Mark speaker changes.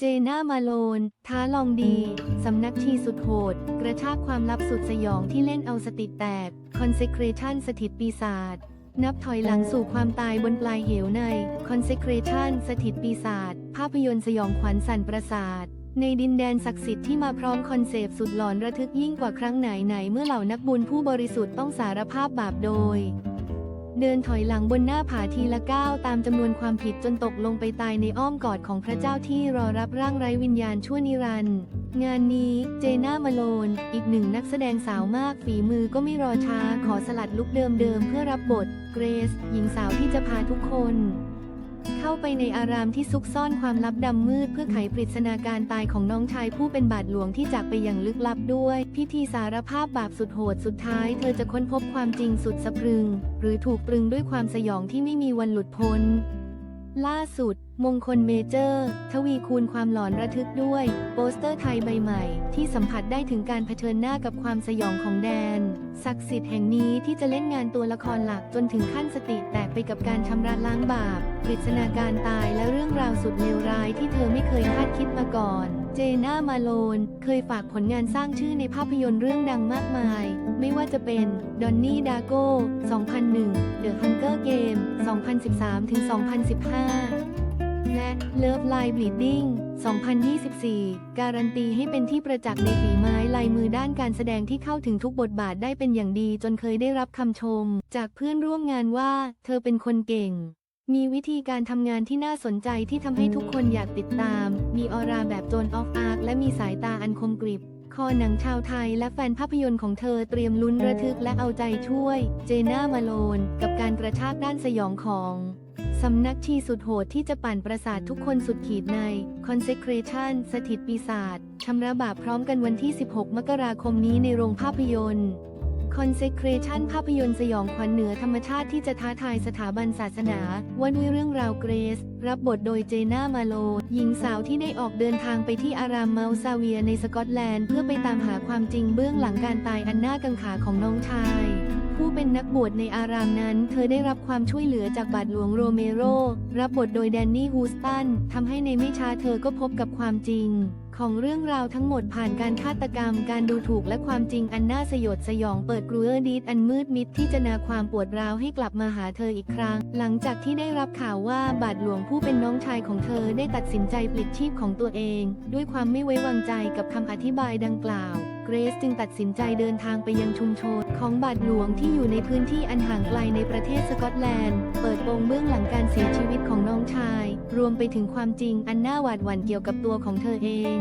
Speaker 1: เจน่ามาโลน ท้าลองดี สำนักชีสุดโหด กระชากความลับสุดสยองที่เล่นเอาสติแตก Consecration สถิตปีศาจ นับถอยหลังสู่ความตายบนปลายเหวใน Consecration สถิตปีศาจ ภาพยนตร์สยองขวัญสั่นประสาท ในดินแดนศักดิ์สิทธิ์ที่มาพร้อมคอนเซปต์สุดหลอนระทึกยิ่งกว่าครั้งไหนไหนเมื่อเหล่านักบุญผู้บริสุทธิ์ต้องสารภาพบาปโดย เดินถอยหลังบนหน้าผาทีละก้าวตามจำนวนความผิดจนตกลงไปตายในอ้อมกอดของพระเจ้าที่รอรับร่างไร้วิญญาณชั่วนิรันดร์งานนี้เจน่ามาโลน อีกหนึ่งนักแสดงสาวมากฝีมือก็ไม่รอช้าขอสลัดลุกเดิมๆเพื่อรับบท เกรซหญิงสาวที่จะพาทุกคน เข้าไปในอารามที่ซุกซ่อนความลับดำมืด เพื่อไขปริศนาการตายของน้องชายผู้เป็นบาทหลวงที่จากไปอย่างลึกลับด้วย พิธีสารภาพบาปสุดโหดสุดท้าย เธอจะค้นพบความจริงสุดสะพรึง หรือถูกตรึงด้วยความสยองที่ไม่มีวันหลุดพ้น ล่าสุด มงคลเมเจอร์ ทวีคูณความหลอนระทึกด้วย โปสเตอร์ไทยใบใหม่ ที่สัมผัสได้ถึงการเผชิญหน้ากับความสยองของแดน ศักดิ์สิทธิ์แห่งนี้ที่จะเล่นงานตัวละครหลักจนถึงขั้นสติแตกไปกับการชำระล้างบาปปริศนาการตายและเรื่องราวสุดเลวร้ายที่เธอไม่เคยคาดคิดมาก่อน เจน่ามาโลน เคยฝากผลงานสร้างชื่อในภาพยนตร์เรื่องดังมากมาย ไม่ว่าจะเป็นดอนนี่ดาโก้2001 The Hunger Game 2013-2015 และ Love Line Bleeding 2024 การันตีให้เป็นที่ประจักษ์ในฝีไม้ลายมือด้านการแสดงที่เข้าถึงทุกบทบาทได้เป็นอย่างดีจนเคยได้รับคำชม จากเพื่อนร่วมงานว่า เธอเป็นคนเก่ง มีวิธีการทำงานที่น่าสนใจที่ทำให้ทุกคนอยากติดตาม มีออร่าแบบโจนออฟอาร์คและมีสายตาอันคมกริบ คอหนังชาวไทยและแฟนภาพยนตร์ของเธอเตรียมลุ้นระทึกและเอาใจช่วย เจน่ามาโลน กับการกระชากด้านสยองของสำนักชีสุดโหดที่จะปั่นประสาททุกคนสุดขีดใน Consecration สถิตปีศาจชำระบาปพร้อมกันวันที่ 16 มกราคมนี้ในโรงภาพยนตร์ Consecration ภาพยนตร์สยองขวัญเหนือธรรมชาติที่จะท้าทายสถาบันศาสนา ว่าด้วยเรื่องราวเกรซ รับบทโดยเจน่ามาโล หญิงสาวที่ได้ออกเดินทางไปที่อารามเมาซาเวียในสกอตแลนด์ เพื่อไปตามหาความจริงเบื้องหลังการตายอันน่ากังขาของน้องชาย ผู้เป็นนักบวชในอารามนั้น เธอได้รับความช่วยเหลือจากบาทหลวงโรเมโร รับบทโดยแดนนี่ฮูสตันทำให้ในไม่ช้าเธอก็พบกับความจริง ของเรื่องราวทั้งหมดผ่านการฆาตกรรม การดูถูกและความจริงอันน่าสยดสยองเปิดกรูเออร์ดีดอันมืดมิดที่จะนาความปวดร้าวให้กลับมาหาเธออีกครั้ง หลังจากที่ได้รับข่าวว่าบาทหลวงผู้เป็นน้องชายของเธอได้ตัดสินใจปลิดชีพของตัวเอง ด้วยความไม่ไว้วางใจกับคำอธิบายดังกล่าวเกรซจึงตัดสินใจเดินทางไปยังชุมชน ของบาทหลวงที่อยู่ในพื้นที่อันห่างไกลในประเทศสกอตแลนด์ เปิดโปงเบื้องหลังการเสียชีวิตของน้องชาย รวมไปถึงความจริงอันน่าหวาดหวั่นเกี่ยวกับตัวของเธอเอง